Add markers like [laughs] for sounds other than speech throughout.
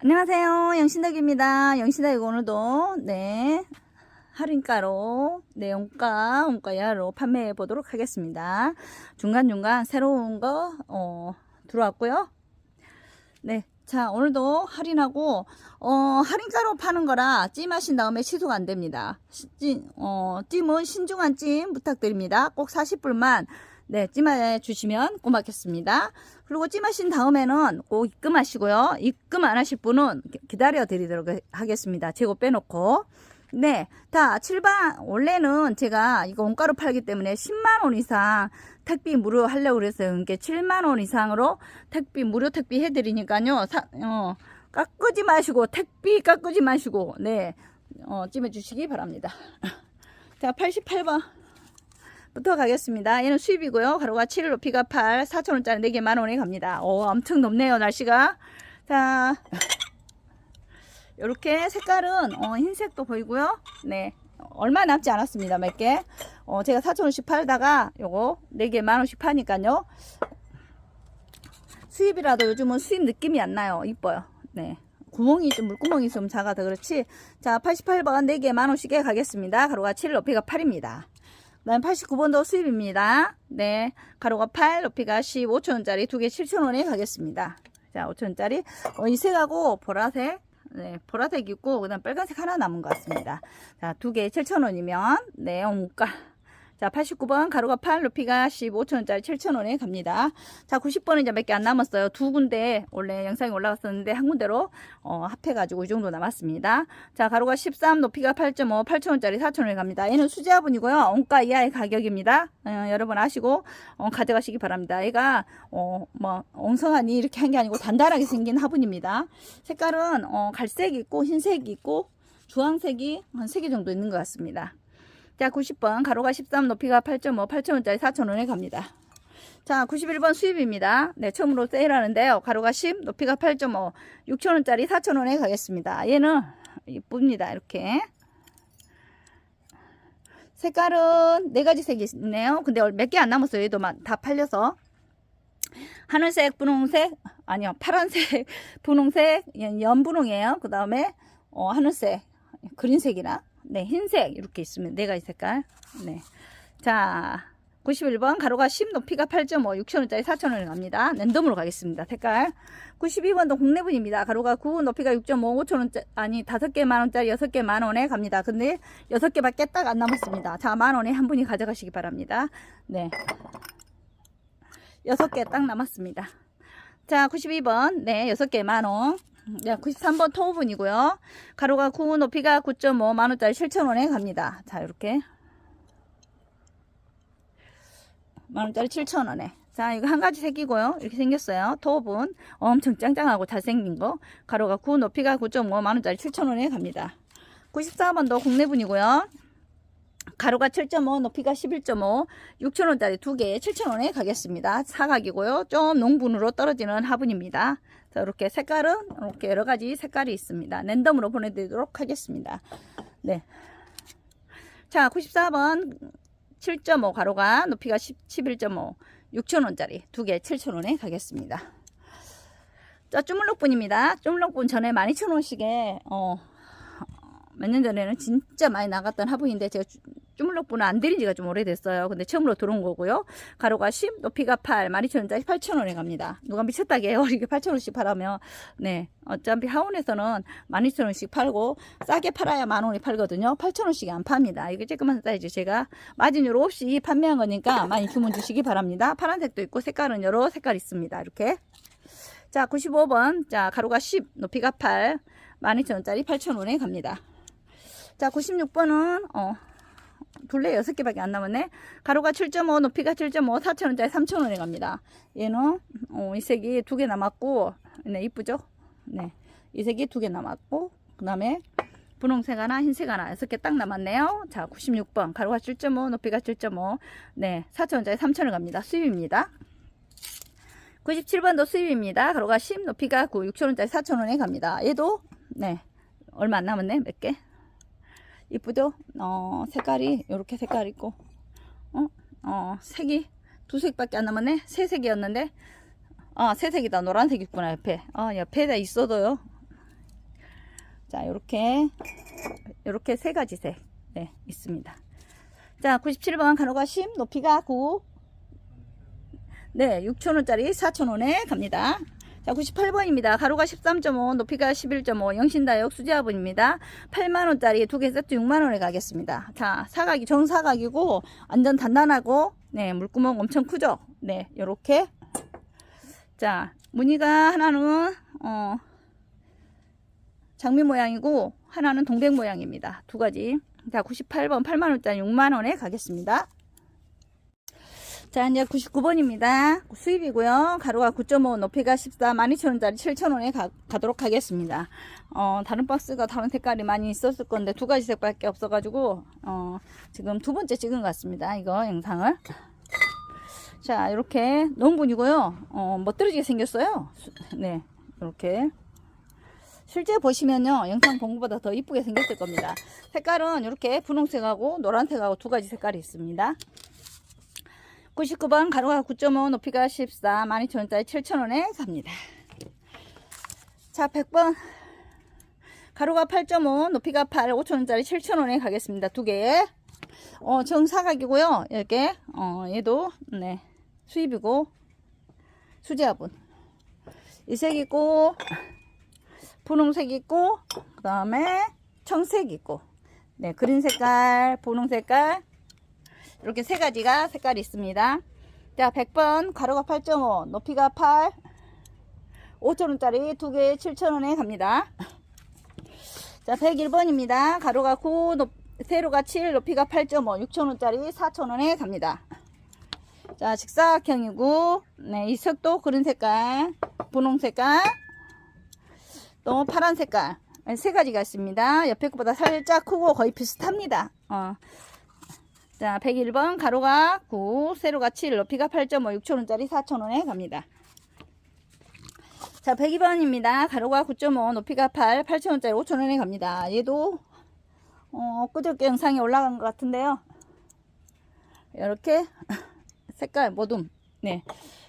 안녕하세요. 영신덕입니다. 영신덕이 오늘도, 네, 할인가로, 네, 원가, 원가야로 판매해 보도록 하겠습니다. 중간중간 새로운 거, 어, 들어왔고요. 네. 자, 오늘도 할인하고, 어, 할인가로 파는 거라 찜하신 다음에 취소가 안 됩니다. 시- 찜, 어, 찜은 신중한 찜 부탁드립니다. 꼭 40불만, 네, 찜해 주시면 고맙겠습니다. 그리고 찜하신 다음에는 꼭 입금하시고요. 입금 안 하실 분은 기- 기다려 드리도록 하겠습니다. 재고 빼놓고. 네, 다 7반, 원래는 제가 이거 원가로 팔기 때문에 10만 원 이상 택비 무료 하려고 그랬어요. 그러니까 7만 원 이상으로 택비, 무료 택비 해 드리니까요. 사, 어, 깎지 마시고, 택비 깎지 마시고, 네, 어, 찜해 주시기 바랍니다. [laughs] 자, 88번. 부터 가겠습니다. 얘는 수입이고요. 가로가 7, 높이가 8, 4천원짜리 4개 만원에 갑니다. 오, 엄청 높네요, 날씨가. 자, 요렇게 색깔은, 어, 흰색도 보이고요. 네. 얼마 남지 않았습니다, 몇 개. 어, 제가 4천원씩 팔다가 요거 4개 만원씩 파니까요. 수입이라도 요즘은 수입 느낌이 안 나요. 이뻐요. 네. 구멍이 좀, 물구멍이 좀 작아서 그렇지. 자, 88번 4개 만원씩에 가겠습니다. 가로가 7, 높이가 8입니다. 그 다음 89번도 수입입니다. 네. 가로가 8, 높이가 15,000원짜리 두 개 7,000원에 가겠습니다. 자, 5,000원짜리. 어, 이 색하고 보라색. 네, 보라색 있고, 그 다음 빨간색 하나 남은 것 같습니다. 자, 두 개 7,000원이면, 네, 원가. 자, 89번 가로가 8, 높이가 15,000원짜리 7,000원에 갑니다. 자, 90번은 이제 몇 개 안 남았어요. 두 군데 원래 영상이 올라갔었는데 한 군데로 어, 합해가지고 이 정도 남았습니다. 자, 가로가 13, 높이가 8.5, 8,000원짜리 4,000원에 갑니다. 얘는 수제화분이고요. 원가 이하의 가격입니다. 어, 여러분 아시고 어, 가져가시기 바랍니다. 얘가 어, 뭐 엉성하니 이렇게 한 게 아니고 단단하게 생긴 화분입니다. 색깔은 어, 갈색이 있고 흰색이 있고 주황색이 한 3개 정도 있는 것 같습니다. 자, 90번 가로가 13, 높이가 8.5, 8,000원짜리 4,000원에 갑니다. 자, 91번 수입입니다. 네, 처음으로 세일하는데요. 가로가 10, 높이가 8.5, 6,000원짜리 4,000원에 가겠습니다. 얘는 이쁩니다. 이렇게. 색깔은 네 가지 색이 있네요. 근데 몇 개 안 남았어요. 얘도 막다 팔려서. 하늘색, 분홍색, 아니요, 파란색, [laughs] 분홍색, 연분홍이에요. 그 다음에, 어, 하늘색, 그린색이나, 네, 흰색, 이렇게 있으면 네 가지 색깔. 네. 자, 91번, 가로가 10, 높이가 8.5, 6천원짜리 4천원에 갑니다. 랜덤으로 가겠습니다. 색깔. 92번도 국내분입니다. 가로가 9, 높이가 6.5, 5천원짜리, 아니, 5개 만원짜리 6개 만원에 갑니다. 근데 6개밖에 딱 안 남았습니다. 자, 만원에 한 분이 가져가시기 바랍니다. 네. 6개 딱 남았습니다. 자, 92번. 네, 6개 만원. 네, 93번 토분이고요. 가로가 9, 높이가 9.5, 만원짜리 7천원에 갑니다. 자, 이렇게. 만원짜리 7천원에. 자, 이거 한 가지 색이고요. 이렇게 생겼어요. 토분. 엄청 짱짱하고 잘생긴 거. 가로가 9, 높이가 9.5, 만원짜리 7천원에 갑니다. 94번도 국내분이고요. 가로가 7.5, 높이가 11.5, 6천원짜리 두 개에 7천원에 가겠습니다. 사각이고요. 좀 농분으로 떨어지는 화분입니다. 자, 이렇게 색깔은 이렇게 여러 가지 색깔이 있습니다. 랜덤으로 보내드리도록 하겠습니다. 네. 자, 94번 7.5 가로가 높이가 10, 11.5, 6천원짜리 두 개 7천원에 가겠습니다. 자, 쭈물럭분입니다. 쭈물럭분 전에 12,000원씩에, 어, 몇 년 전에는 진짜 많이 나갔던 화분인데 제가 쭈- 쭈물럭분을 안 드린 지가 좀 오래됐어요. 근데 처음으로 들어온 거고요. 가로가 10, 높이가 8, 12,000원짜리 8,000원에 갑니다. 누가 미쳤다게 해요. [laughs] 이게 8,000원씩 팔아면. 네. 어차피 하원에서는 12,000원씩 팔고 싸게 팔아야 만원이 팔거든요. 8,000원씩이 안 팝니다. 이게 조그만 사이즈 제가 마진율 없이 판매한 거니까 많이 주문 주시기 바랍니다. 파란색도 있고 색깔은 여러 색깔 있습니다. 이렇게. 자, 95번. 자, 가로가 10, 높이가 8, 12,000원짜리 8,000원에 갑니다. 자, 96번은, 어, 둘레 6개밖에 안 남았네. 가로가 7.5, 높이가 7.5, 4,000원짜리 3,000원에 갑니다. 얘는, 어, 이 색이 두 개 남았고, 네, 이쁘죠? 네. 이 색이 두 개 남았고, 그 다음에, 분홍색 하나, 흰색 하나, 여섯 개 딱 남았네요. 자, 96번. 가로가 7.5, 높이가 7.5, 네, 4,000원짜리 3,000원 갑니다. 수입입니다. 97번도 수입입니다. 가로가 10, 높이가 9, 6,000원짜리 4,000원에 갑니다. 얘도, 네, 얼마 안 남았네. 몇 개? 이쁘죠? 어, 색깔이 이렇게 색깔 있고 어, 어, 색이 두 색밖에 안 남았네. 세 색이었는데 아, 세 색이다. 노란색 있구나, 옆에. 아, 옆에다 있어도요. 자, 요렇게, 요렇게 세 가지 색, 네, 있습니다. 자, 97번 간호가 심, 높이가 9. 네, 6,000원짜리 4,000원에 갑니다. 자, 98번입니다. 가로가 13.5, 높이가 11.5, 영신다역 수지화분입니다. 8만원짜리 두 개 세트 6만원에 가겠습니다. 자, 사각이 정사각이고, 완전 단단하고, 네, 물구멍 엄청 크죠? 네, 요렇게. 자, 무늬가 하나는, 어, 장미 모양이고, 하나는 동백 모양입니다. 두 가지. 자, 98번 8만원짜리 6만원에 가겠습니다. 자, 이제 99번입니다. 수입이고요. 가로가 9.5, 높이가 14, 12,000원짜리 7,000원에 가, 가도록 하겠습니다. 어, 다른 박스가 다른 색깔이 많이 있었을 건데 두 가지 색밖에 없어 가지고, 어, 지금 두 번째 찍은 것 같습니다. 이거 영상을. 자, 이렇게 농분이고요. 어, 멋들어지게 생겼어요. 수- 네, 이렇게. 실제 보시면요 영상 본 것보다 더 이쁘게 생겼을 겁니다 색깔은 이렇게 분홍색하고 노란색하고 두 가지 색깔이 있습니다 99번 가로가 9.5 높이가 14 12,000원짜리 7,000원에 갑니다. 자 100번. 가로가 8.5 높이가 8 5,000원짜리 7,000원에 가겠습니다. 두 개에 어, 정사각이고요. 이렇게 어, 얘도 네 수입이고 수제화분. 이색 있고 분홍색 있고 그 다음에 청색 있고. 네 그린 색깔 분홍 색깔 이렇게 세 가지가 색깔이 있습니다 자 100번 가로가 8.5 높이가 8 5천원짜리 두 개에 7천원에 갑니다 자 101번입니다 가로가 9 높, 세로가 7 높이가 8.5 6천원짜리 4천원에 갑니다 자 직사각형이고 네, 이 색도 그린 색깔 분홍 색깔 또 파란 색깔 세 가지가 있습니다. 옆에 것보다 살짝 크고 거의 비슷합니다. 어. 자, 101번 가로가 9, 세로가 7, 높이가 8.5, 6천원짜리 4천원에 갑니다. 자, 102번입니다. 가로가 9.5, 높이가 8, 8천원짜리 5천원에 갑니다. 얘도 어, 엊그저께 영상에 올라간 것 같은데요. 이렇게 [laughs] 색깔 모둠 네,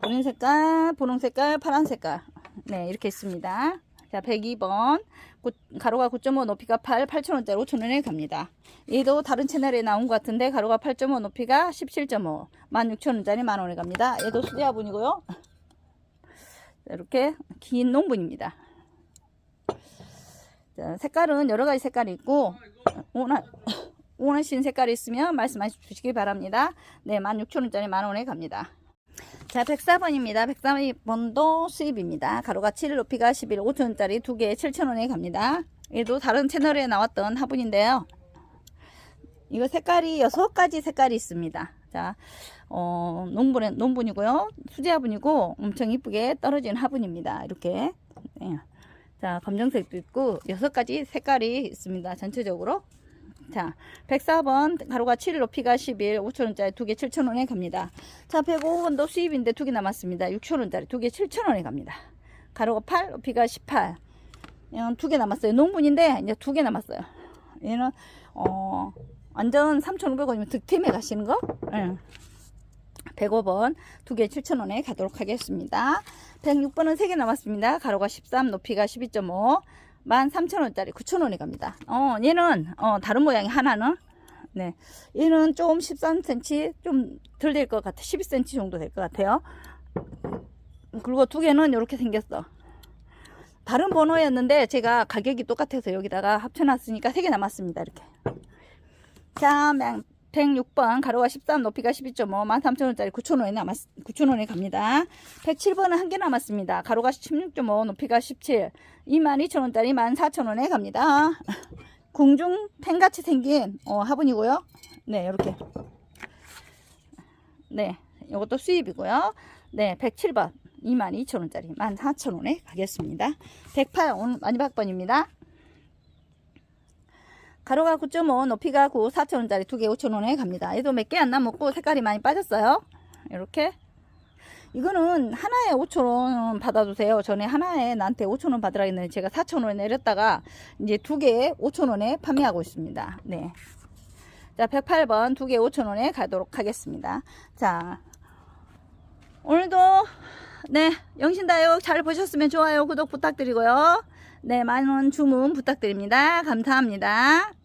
그린 색깔, 분홍 색깔, 파란 색깔 네, 이렇게 있습니다. 자, 102번. 가로가 9.5, 높이가 8, 8,000원짜리 5,000원에 갑니다. 얘도 다른 채널에 나온 것 같은데, 가로가 8.5, 높이가 17.5, 16,000원짜리 만원에 갑니다. 얘도 수제화분이고요. 이렇게 긴 농분입니다. 자, 색깔은 여러 가지 색깔이 있고, 원하, 원하시는 색깔이 있으면 말씀해 주시기 바랍니다. 네, 16,000원짜리 만원에 갑니다. 자, 104번입니다. 104번도 수입입니다. 가로가 7, 높이가 11, 5천원짜리 두 개에 7천원에 갑니다. 얘도 다른 채널에 나왔던 화분인데요. 이거 색깔이 여섯 가지 색깔이 있습니다. 자, 어, 농분, 농분이고요. 수제 화분이고 엄청 이쁘게 떨어진 화분입니다. 이렇게. 네. 자, 검정색도 있고 여섯 가지 색깔이 있습니다. 전체적으로. 자, 104번 가로가 7, 높이가 11, 5천원짜리 두 개 7천원에 갑니다. 자, 105번도 수입인데 두 개 남았습니다. 6천원짜리 두 개 7천원에 갑니다. 가로가 8, 높이가 18. 얘는 두개 남았어요. 농분인데 이제 두 개 남았어요. 얘는 어 완전 3,500원이면 득템에 가시는 거? 응. 105번 두 개 7,000원에 가도록 하겠습니다. 106번은 세 개 남았습니다. 가로가 13, 높이가 12.5. 13,000원짜리 9,000원에 갑니다. 어, 얘는, 어, 다른 모양이 하나는, 네. 얘는 좀 13cm 좀 덜 될 것 같아. 12cm 정도 될 것 같아요. 그리고 두 개는 이렇게 생겼어. 다른 번호였는데 제가 가격이 똑같아서 여기다가 합쳐놨으니까 세 개 남았습니다. 이렇게. 자, 106번 가로가 13 높이가 12.5 13,000원짜리 9,000원에 남았 9,000원에 갑니다. 107번은 한 개 남았습니다. 가로가 16.5 높이가 17 22,000원짜리 14,000원에 갑니다. 궁중 펜같이 생긴 어, 화분이고요. 네, 이렇게. 네, 이것도 수입이고요. 네, 107번 22,000원짜리 14,000원에 가겠습니다. 108 오늘 마지막 번입니다. 가로가 9.5 높이가 9 4천원짜리 두 개 5천원에 갑니다. 얘도 몇 개 안 남았고 색깔이 많이 빠졌어요. 이렇게. 이거는 하나에 5천원 받아주세요. 전에 하나에 나한테 5천원 받으라 했는데 제가 4천원에 내렸다가 이제 두 개에 5천원에 판매하고 있습니다. 네. 자 108번 두개 5천원에 가도록 하겠습니다. 자 오늘도 네 영신다육 잘 보셨으면 좋아요 구독 부탁드리고요 네, 많은 주문 부탁드립니다. 감사합니다.